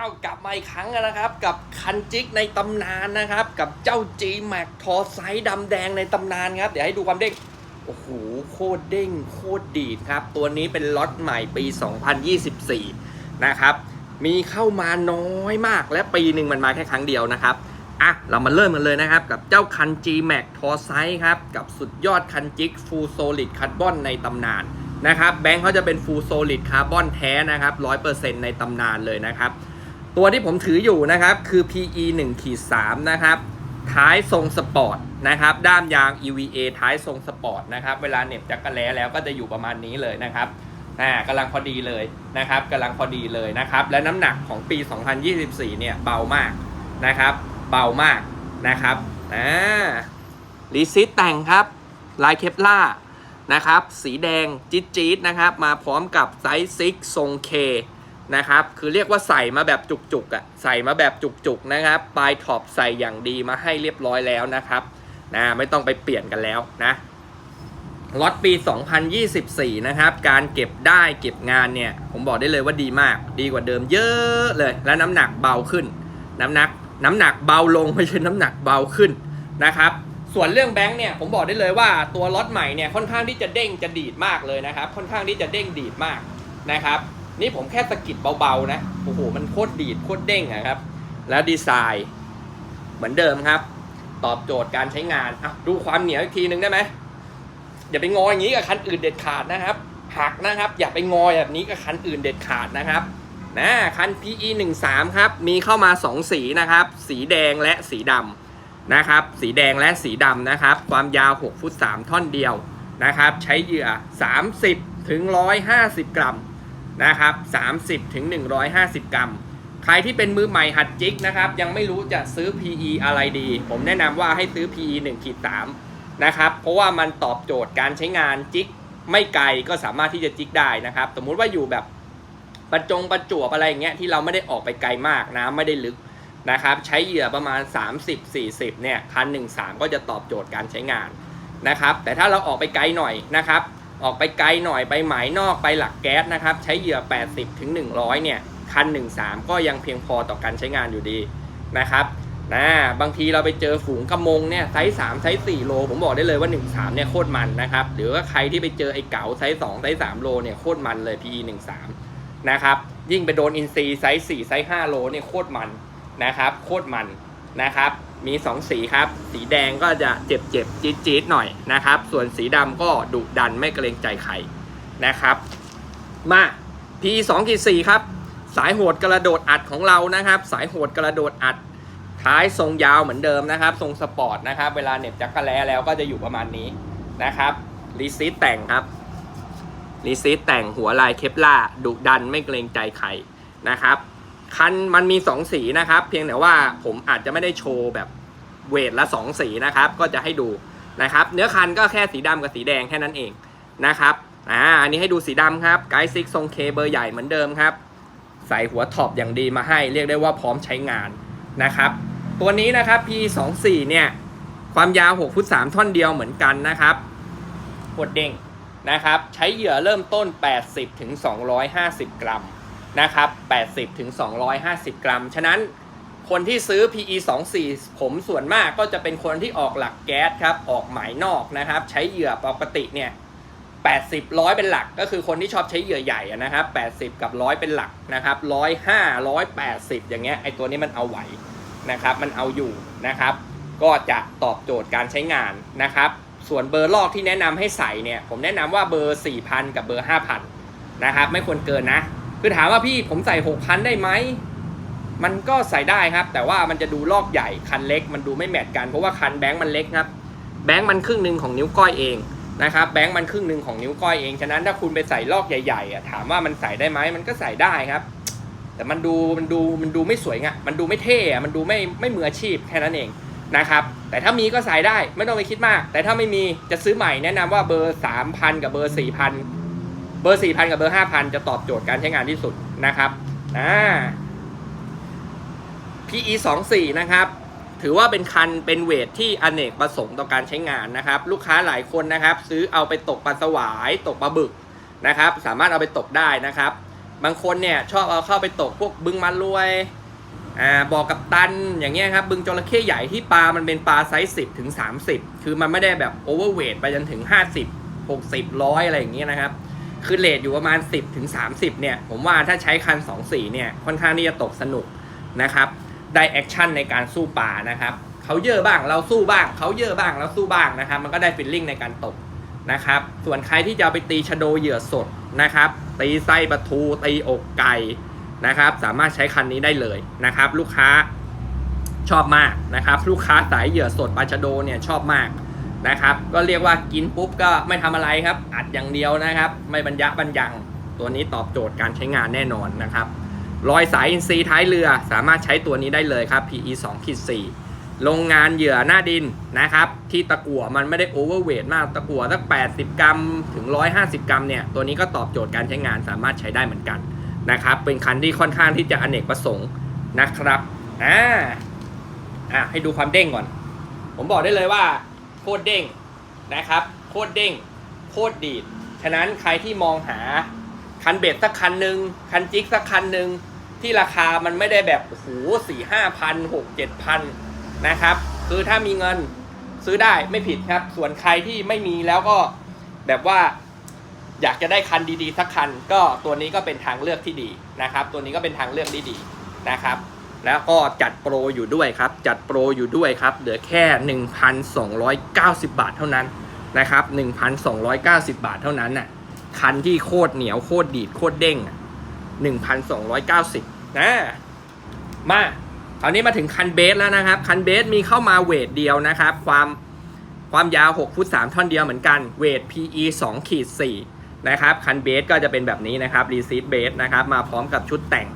าวกลับมาอีกครั้งแล้วนะครับ กับคันจิกในตำนานนะครับ กับเจ้า G Max ทอไซส์ดำแดงในตำนานครับ เดี๋ยวให้ดูความเด้งโอ้โหโคตรเด้งโคตรดีดครับ ตัวนี้เป็นล็อตใหม่ปี 2024 นะครับ มีเข้ามาน้อยมากและปีหนึ่งมันมาแค่ครั้งเดียวนะครับอะเรามาเริ่มกันเลยนะครับ กับเจ้าคัน G Max ทอไซส์ครับ กับสุดยอดคันจิก Full Solid Carbon ในตำนานนะครับแบงค์เขาจะเป็น Full Solid Carbon แท้นะครับ 100%ในตำนานเลยนะครับ ตัวที่ผมถืออยู่นะครับคือ PE 1ขีด3นะครับ ท้ายทรงสปอร์ตนะครับ ด้ามยาง EVA ท้ายทรงสปอร์ตนะครับ เวลาเหน็บจักรแล้แล้วก็จะอยู่ประมาณนี้เลยนะครับอ่ากำลังพอดีเลยนะครับกำลังพอดีเลยนะครับ และน้ำหนักของปี 2024 เนี่ยเบามากนะครับ เบามากนะครับอ่ารีซิตแต่งครับ ลายเคปล่านะครับ สีแดงจี๊ดจี๊ดนะครับ มาพร้อมกับไซส์ซิกทรงเค นะครับ คือเรียกว่าใส่มาแบบจุกๆอะ่ะใส่มาแบบจุกๆนะครับ ปลายท็อปใส่อย่างดีมาให้เรียบร้อยแล้วนะครับนะไม่ต้องไปเปลี่ยนกันแล้วนะล็อตปี 2024 นะครับ การเก็บได้เก็บงานเนี่ย ผมบอกได้เลยว่าดีมาก ดีกว่าเดิมเยอะเลย และน้ำหนักเบาขึ้น น้ำหนัก น้ำหนักเบาลงไม่ใช่น้ำหนักเบาขึ้นนะครับ ส่วนเรื่องแบงค์เนี่ย ผมบอกได้เลยว่าตัวล็อตใหม่เนี่ยค่อนข้างที่จะเด้งจะดีดมากเลยนะครับ ค่อนข้างที่จะเด้งดีดมากนะครับ นี่ผมแค่สะกิดเบาๆนะ โอ้โห มันโคตรดีดโคตรเด้งอะครับ แล้วดีไซน์เหมือนเดิมครับ ตอบโจทย์การใช้งานอะดูความเหนียวอีกทีหนึ่งได้ไหมอย่าไปงออย่างนี้กับคันอื่นเด็ดขาดนะครับ หักนะครับ อย่าไปงอแบบนี้กับคันอื่นเด็ดขาดนะครับนะคัน PE 1 3ครับ มีเข้ามา 2 สีนะครับ สีแดงและสีดำนะครับ สีแดงและสีดำนะครับ ความยาว 6 ฟุต 3 ท่อนเดียวนะครับ ใช้เหยื่อ 30 ถึง 150 กรัม นะครับ30ถึง150 กรัม ใครที่เป็นมือใหม่หัดจิกนะครับ ยังไม่รู้จะซื้อ PE อะไรดี ผมแนะนำว่าให้ซื้อ PE 1ขีด3นะครับเพราะว่ามันตอบโจทย์การใช้งานจิกไม่ไกลก็สามารถที่จะจิกได้นะครับ สมมุติว่าอยู่แบบประจงประจวบอะไรอย่างเงี้ยที่เราไม่ได้ออกไปไกลมากนะไม่ได้ลึกนะครับ ใช้เหยื่อประมาณ 30-40เนี่ยคันหนึ่งสามก็จะตอบโจทย์การใช้งานนะครับ แต่ถ้าเราออกไปไกลหน่อยนะครับ ออกไปไกลหน่อยไปหมายนอกไปหลักแก๊สนะครับ ใช้เหยื่อ 80ถึง100 เนี่ย คันหนึ่งสามก็ยังเพียงพอต่อการใช้งานอยู่ดีนะครับนะบางทีเราไปเจอฝูงกระมงเนี่ยไซส์3ไซส์4โล ผมบอกได้เลยว่า 1 3 เนี่ยโคตรมันนะครับ หรือว่าใครที่ไปเจอไอ้เก๋าไซส์2ไซส์3โลเนี่ยโคตรมันเลย PE 1 3 นะครับ ยิ่งไปโดนอินซีไซส์4ไซส์5โลเนี่ยโคตรมันนะครับ โคตรมันนะครับ มี2สีครับ สีแดงก็จะเจ็บเจ็บจี๊ดจี๊ดหน่อยนะครับ ส่วนสีดำก็ดุดันไม่เกรงใจใครนะครับ มา P 2ขี4ครับ สายโหดกระโดดอัดของเรานะครับ สายโหดกระโดดอัดท้ายทรงยาวเหมือนเดิมนะครับ ทรงสปอร์ตนะครับ เวลาเหน็บจักรแล้แล้วก็จะอยู่ประมาณนี้นะครับรีซีตแต่งครับรีซีตแต่งหัวลายเคปล่าดุดันไม่เกรงใจใครนะครับ คันมันมี 2 สีนะครับ เพียงแต่ว่าผมอาจจะไม่ได้โชว์แบบเวทละ 2 สีนะครับ ก็จะให้ดูนะครับ เนื้อคันก็แค่สีดำกับสีแดงแค่นั้นเองนะครับอ่าอันนี้ให้ดูสีดำครับไกด์ซิกทรงเคเบอร์ใหญ่เหมือนเดิมครับ ใส่หัวท็อปอย่างดีมาให้ เรียกได้ว่าพร้อมใช้งานนะครับ ตัวนี้นะครับ P24 เนี่ย ความยาว6ฟุต3ท่อนเดียวเหมือนกันนะครับโคตรเด้งนะครับ ใช้เหยื่อเริ่มต้น 80ถึง250 กรัม นะครับ 80ถึง250 กรัม ฉะนั้นคนที่ซื้อ PE 24ผมส่วนมากก็จะเป็นคนที่ออกหลักแก๊สครับ ออกหมายนอกนะครับ ใช้เหยื่อปกติเนี่ย80ร้อยเป็นหลัก ก็คือคนที่ชอบใช้เหยื่อใหญ่นะครับ 80 กับร้อยเป็นหลักนะครับ105 180 อย่างเงี้ยไอตัวนี้มันเอาไหวนะครับ มันเอาอยู่นะครับ ก็จะตอบโจทย์การใช้งานนะครับ ส่วนเบอร์ลอกที่แนะนำให้ใส่เนี่ย ผมแนะนำว่าเบอร์ 4,000 กับเบอร์ 5,000 นะครับ ไม่ควรเกินนะ คือถามว่าพี่ผมใส่6,000ได้ไหมมันก็ใส่ได้ครับ แต่ว่ามันจะดูลอกใหญ่คันเล็ก มันดูไม่แมทกันเพราะว่าคันแบงค์มันเล็กครับ แบงค์มันครึ่งหนึ่งของนิ้วก้อยเองนะครับแบงค์มันครึ่งหนึ่งของนิ้วก้อยเองฉะนั้นถ้าคุณไปใส่ลอกใหญ่ๆอะถามว่ามันใส่ได้ไหมมันก็ใส่ได้ครับ แต่มันดูมันดูมันดูไม่สวยงะมันดูไม่เท่อะมันดูไม่ไม่มืออาชีพแค่นั้นเองนะครับแต่ถ้ามีก็ใส่ได้ไม่ต้องไปคิดมาก แต่ถ้าไม่มีจะซื้อใหม่แนะนำว่าเบอร์ 3,000 กับเบอร์ 4,000 เบอร์ 4,000 กับเบอร์ 5,000 จะตอบโจทย์การใช้งานที่สุดนะครับอ่า PE 2 4นะครับ ถือว่าเป็นคันเป็นเวทที่อเนกประสงค์ต่อการใช้งานนะครับ ลูกค้าหลายคนนะครับ ซื้อเอาไปตกปลาสวาย ตกปลาบึกนะครับ สามารถเอาไปตกได้นะครับ บางคนเนี่ยชอบเอาเข้าไปตกพวกบึงมันรวยอ่าบ่อกับตันอย่างเงี้ยครับบึงจระเข้ใหญ่ที่ปลามันเป็นปลาไซส์10ถึง30 คือมันไม่ได้แบบโอเวอร์เวทไปจนถึง 50 60ร้อยอะไรอย่างเงี้ยนะครับ คือเลทอยู่ประมาณ 10ถึง30 เนี่ย ผมว่าถ้าใช้คัน 24 เนี่ย ค่อนข้างที่จะตกสนุกนะครับ ได้แอคชั่นในการสู้ปลานะครับเขาเยอะบ้างเราสู้บ้างเขาเยอะบ้างเราสู้บ้างนะครับ มันก็ได้ฟิลลิ่งในการตกนะครับ ส่วนใครที่จะไปตีชโดเหยื่อสดนะครับ ตีไส้ปลาทู ตีอกไก่นะครับ สามารถใช้คันนี้ได้เลยนะครับ ลูกค้าชอบมากนะครับ ลูกค้าสายเหยื่อสดปลาชโดเนี่ยชอบมาก นะครับ ก็เรียกว่ากินปุ๊บก็ไม่ทำอะไรครับ อัดอย่างเดียวนะครับ ไม่บรรยะบรรยังตัวนี้ตอบโจทย์การใช้งานแน่นอนนะครับรอยสายอินทรีย์ท้ายเรือสามารถใช้ตัวนี้ได้เลยครับ PE 2ขีด4โรงงานเหยื่อหน้าดินนะครับ ที่ตะกั่วมันไม่ได้โอเวอร์เวทมากตะกั่วสัก 80 กรัมถึง 150 กรัมเนี่ยตัวนี้ก็ตอบโจทย์การใช้งานสามารถใช้ได้เหมือนกันนะครับ เป็นคันที่ค่อนข้างที่จะอเนกประสงค์นะครับอ่าอะให้ดูความเด้งก่อน ผมบอกได้เลยว่า โคตรเด้งนะครับ โคตรเด้ง โคตรดีด ฉะนั้นใครที่มองหาคันเบ็ดสักคันหนึ่งคันจิกสักคันหนึ่งที่ราคามันไม่ได้แบบโอ้โหสี่ห้าพันหกเจ็ดพันนะครับ คือถ้ามีเงินซื้อได้ไม่ผิดครับ ส่วนใครที่ไม่มีแล้วก็แบบว่าอยากจะได้คันดีๆสักคัน ก็ตัวนี้ก็เป็นทางเลือกที่ดีนะครับ ตัวนี้ก็เป็นทางเลือกที่ดีนะครับ แล้วก็จัดโปรอยู่ด้วยครับ จัดโปรอยู่ด้วยครับ เหลือแค่ 1,290 บาทเท่านั้นนะครับ 1,290 บาทเท่านั้นน่ะ คันที่โคตรเหนียวโคตรดีดโคตรเด้งอะ1,290นะ มาคราวนี้มาถึงคันเบสแล้วนะครับ คันเบสมีเข้ามาเวทเดียวนะครับ ความความยาว 6 ฟุต 3 ท่อนเดียวเหมือนกัน เวท PE 2ขีด4นะครับ คันเบสก็จะเป็นแบบนี้นะครับ รีซีดเบสนะครับ มาพร้อมกับชุดแต่ง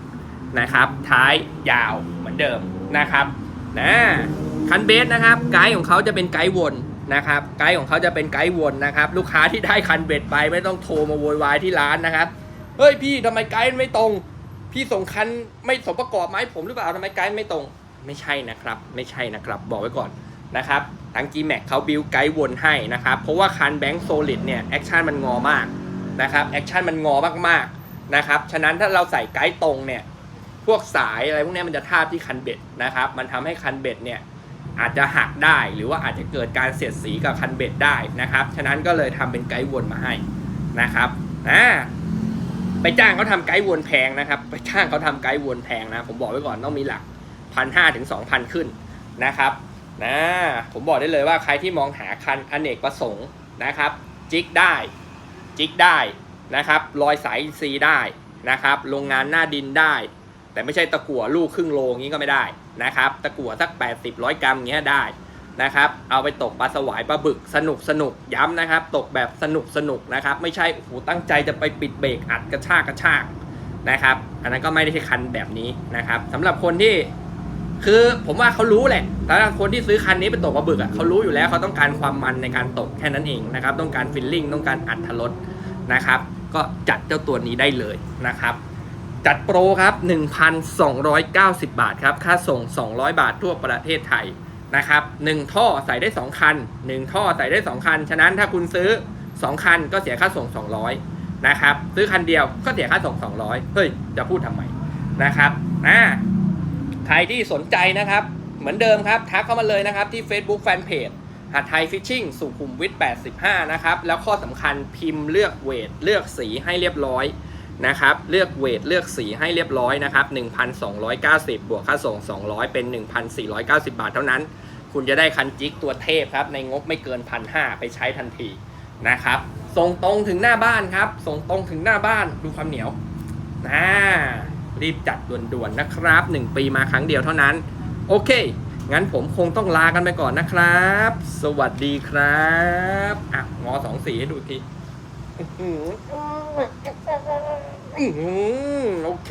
นะครับ ท้ายยาวเหมือนเดิมนะครับนะคันเบสนะครับ ไกด์ของเขาจะเป็นไกด์วนนะครับ ไกด์ของเขาจะเป็นไกด์วนนะครับ ลูกค้าที่ได้คันเบสไปไม่ต้องโทรมาโวยวายที่ร้านนะครับ เฮ้ยพี่ทำไมไกด์ไม่ตรง พี่ส่งคันไม่สมประกอบไหมาให้ผมหรือเปล่าทำไมไกด์ไม่ตรง ไม่ใช่นะครับ ไม่ใช่นะครับ บอกไว้ก่อนนะครับทาง G-Max เขาบิวไกด์วนให้นะครับ เพราะว่าคันแบงค์โซลิดเนี่ยแอคชั่นมันงอมากนะครับ แอคชั่นมันงอมากๆนะครับ ฉะนั้นถ้าเราใส่ไกด์ตรงเนี่ย พวกสายอะไรพวกนี้มันจะทาบที่คันเบ็ดนะครับ มันทำให้คันเบ็ดเนี่ยอาจจะหักได้หรือว่าอาจจะเกิดการเสียดสีกับคันเบ็ดได้นะครับ ฉะนั้นก็เลยทำเป็นไกด์วนมาให้นะครับอ่าไปจ้างเขาทำไกด์วนแพงนะครับ ไปจ้างเขาทำไกด์วนแพงนะ ผมบอกไว้ก่อนต้องมีหลักพันห้าถึงสองพันขึ้นนะครับนะผมบอกได้เลยว่าใครที่มองหาคันอเนกประสงค์นะครับ จิกได้ จิกได้นะครับรอยสายซีได้นะครับ โรงงานหน้าดินได้ แต่ไม่ใช่ตะกั่วลูกครึ่งโลงี้ก็ไม่ได้นะครับ ตะกั่วสัก 80ร้อยกรัมเงี้ยได้นะครับ เอาไปตกปลาสวายปลาบึกสนุกสนุกย้ำนะครับ ตกแบบสนุกสนุกนะครับ ไม่ใช่โอ้โหตั้งใจจะไปปิดเบรกอัดกระชากกระชากนะครับ อันนั้นก็ไม่ได้ใช่คันแบบนี้นะครับสำหรับคนที่คือผมว่าเขารู้แหละแต่คนที่ซื้อคันนี้ไปตกปลาบึกอะเขารู้อยู่แล้วเขาต้องการความมันในการตกแค่นั้นเองนะครับ ต้องการฟิลลิ่งต้องการอัดทรสนะครับ ก็จัดเจ้าตัวนี้ได้เลยนะครับ จัดโปรครับ 1,290 บาทครับ ค่าส่ง 200 บาททั่วประเทศไทยนะครับ1ท่อใส่ได้ 2 คัน 1 ท่อใส่ได้ 2 คัน ฉะนั้นถ้าคุณซื้อ 2 คันก็เสียค่าส่ง 200นะครับซื้อคันเดียวก็เสียค่าส่ง 200 เฮ้ย จะพูดทำไมนะครับอ่าใครที่สนใจนะครับ เหมือนเดิมครับ ทักเข้ามาเลยนะครับที่ Facebook Fanpage หัดไทยฟิชชิ่งสุขุมวิท85 นะครับ แล้วข้อสำคัญพิมพ์เลือกเวท เลือกสีให้เรียบร้อย นะครับ เลือกเวทเลือกสีให้เรียบร้อยนะครับ 1,290 บวกค่าส่ง 200 เป็น 1,490 บาทเท่านั้น คุณจะได้คันจิกตัวเทพครับ ในงบไม่เกิน 1,500 ไปใช้ทันทีนะครับ ส่งตรงถึงหน้าบ้านครับ ส่งตรงถึงหน้าบ้านดูความเหนียวนะรีบจัดด่วนๆนะครับ 1 ปีมาครั้งเดียวเท่านั้น โอเค งั้นผมคงต้องลากันไปก่อนนะครับ สวัสดีครับอะงอสองสีให้ดูที โอเค